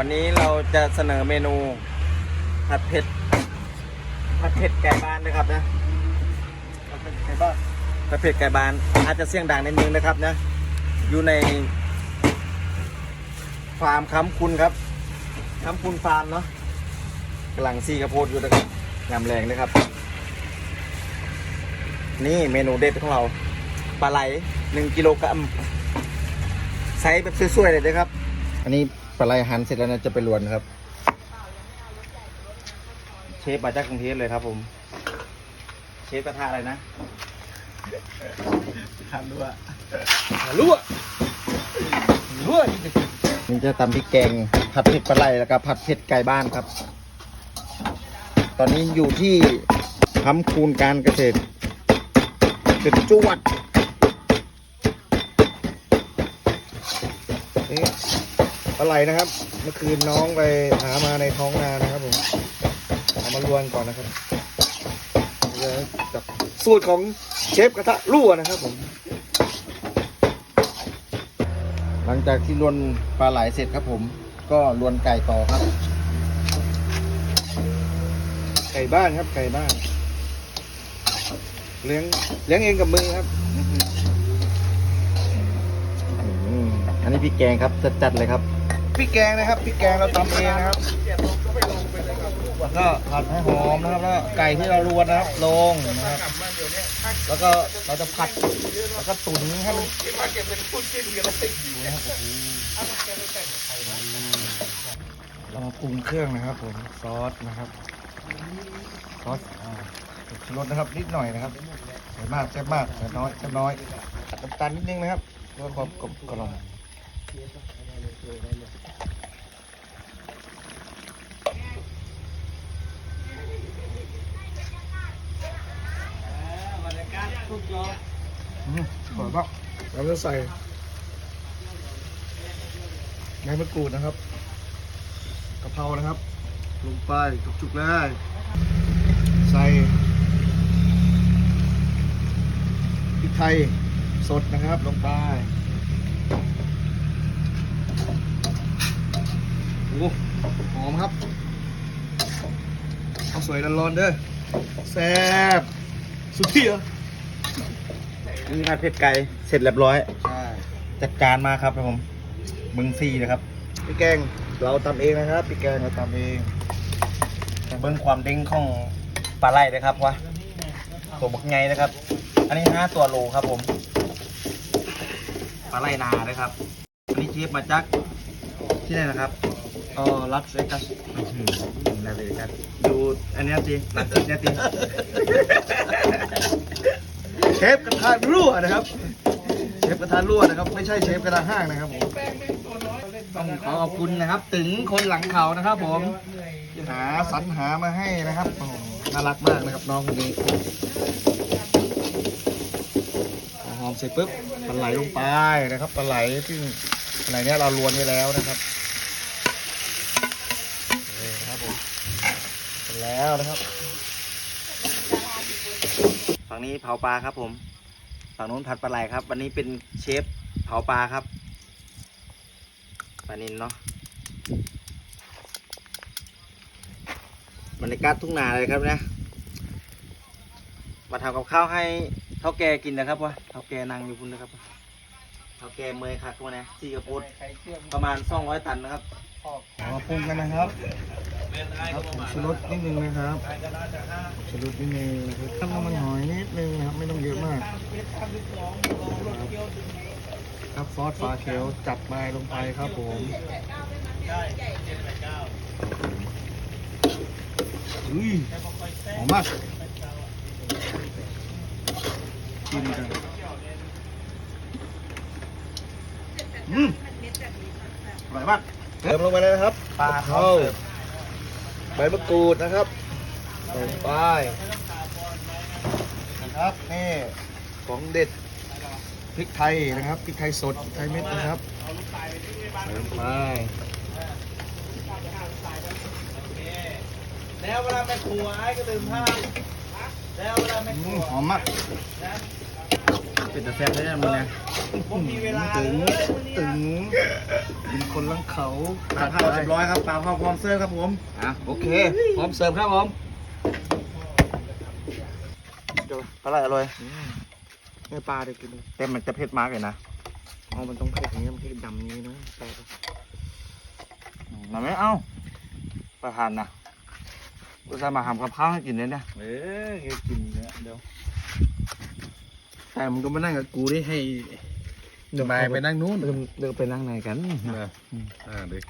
วันนี้เราจะเสนอเมนู ผัดเผ็ด ผัดเผ็ดไก่บ้านนะครับนะมันเป็นไงบ้างผัดเผ็ดไก่บ้าน อาจจะเสียงดังนิดนึงนะครับนะ อยู่ในฟาร์มค้ำคุณครับค้ำคุณฟาร์มเนาะกำลังซีกระโพดอยู่นะครับงามแรงนะครับ นี่เมนูเด็ดของเราปลาไหลหนึ่งกิโลกรัมไซส์แบบสวยๆเลยนะครับ อันนี้ ปลาไหลหั่นเสร็จแล้วนะจะไปลวนครับ เชฟมาจากกรุงเทพเลยครับผม เชฟกระทะอะไรนะทานด้วยรั่วรั่วนี่จะตำพริกแกงผัดเผ็ดปลาไหลแล้วก็ผัดเผ็ดไก่บ้านครับ ตอนนี้อยู่ที่คำคูณการเกษตรเป็นจวดนี่ ปลาไหลนะครับ เมื่อคืนน้องไปหามาในท้องนานะครับผมเอามาลวนก่อนนะครับเดี๋ยวกับสูตรของเชฟกระทะรั่วนะครับผม หลังจากที่ลวนปลาไหลเสร็จครับผม ก็ลวนไก่ต่อครับ ไก่บ้านครับไก่บ้าน เลี้ยงเลี้ยงเองกับมือครับอันนี้พริกแกงครับจัดๆเลยครับ พริกแกงนะครับพริกแกงเราทำเองนะครับแล้วก็ผัดให้หอมนะครับแล้วไก่ที่เราลวนนะครับลงนะครับแล้วก็เราจะผัดแล้วก็ตุ๋นให้มันเรามาปรุงเครื่องนะครับผมซอสนะครับซอสชูรสนะครับนิดหน่อยนะครับใส่มากแซ่มากใส่น้อยแซ่น้อยตัดน้ำตาลนิดนึงนะครับเพื่อความกลมกล่อม อืมอร่อยมากเราจะใส่ใบมะกรูดนะครับกะเพรานะครับลงไปจุกๆเลยใส่พริกไทยสดนะครับลงไป โอ้หอมครับเอาสวยร้อนๆเด้อแซ่บสุดที่เหรอนี่ผัดเผ็ดไก่เสร็จเรียบร้อย ใช่จัดการมาครับผมมึงซีนะครับพี่แกงเราทำเองนะครับพี่แกงเราทำเองเบิ้งความเด้งของปลาไหลนะครับวะตัวบักไงนะครับ อันนี้ห้าตัวโลครับผมปลาไหลนานะครับอันนี้เชฟมาจากที่ไหนนะครับ อ๋อรักเซกัสนาเวกัสดูอันเนี้ยสิหลักสิบเนี่ยสิเชฟกระทะรั่วนะครับ เชฟกระทะรั่วนะครับ ไม่ใช่เชฟกระทะห้างนะครับผมต้องขอขอบคุณนะครับ ถึงคนหลังเขานะครับผมหาสรรหามาให้นะครับโอ้โหน่ารักมากนะครับน้องคนนี้พอหอมเสร็จปุ๊บปลาไหลลงไปนะครับปลาไหลซึ่งปลาไหลเนี้ยเราลวนไว้แล้วนะครับนี่ครับผมเสร็จ แล้วนะครับ ฝั่งนี้เผาปลาครับผม ฝั่งนู้นผัดปลาไหลครับ วันนี้เป็นเชฟเผาปลาครับปลานินเนาะบรรยากาศทุ่งนาเลยครับเนี่ยมาทำกับข้าวให้เท่าแกกินนะครับวะเท่าแกนั่งอยู่พุ่นนะครับ เท่าแกเมยคักพวกนี้สี่กระปุกประมาณสองร้อยตันนะครับเอามาปรุงกันนะครับครับผมชูรสนิดนึงนะครับชูรสนิดนึงน้ำมันหอยนิดนึงนะครับไม่ต้องเยอะมากครับครับซอสปลาเขียวจัดมาลงไปครับผมอุ้ยหอมมากกินกันอืมอ ร่อยมากเติมลงไปเลยนะครับปลาเข้าใบมะกรูดนะครับใส่ลงไปนะครับนี่ของเด็ดพริกไทยนะครับพริกไทยสดพริกไทยเม็ดนะครับใส่ลงไปแล้วเวลาแม่ครัวไอ้ก็ดื่มผ้าแล้วเวลาแม่คอืรัมวหอมมาก เป็นแต่แซ่บเลยนะมึงเนี่ยผมมีเวลาถึงถึงกินคนลังเขาปลาเผาเรียบร้อยครับปลาเผาพร้อมเสิร์ฟครับผมอะโอเคพร้อมเสิร์ฟครับผมเดี๋ยวปลาไหลอร่อยเนื้อปลาเด็กกินแต่มันจะเผ็ดมากเลยนะอ๋อมันต้องเผ็ดอย่างนี้มันเผ็ดดำนี้นะปลามันไม่เอาประทานนะอุตส่าห์มาทำกับข้าวให้กินเลยเนี่ยเอ๊ะแกกินเนี่ยเดี๋ยว แต่มันก็มานั่งกับกูได้ให้ไปไปนั่งนู้น เดินเดินไปนั่งไหนกันอ่าเด็ก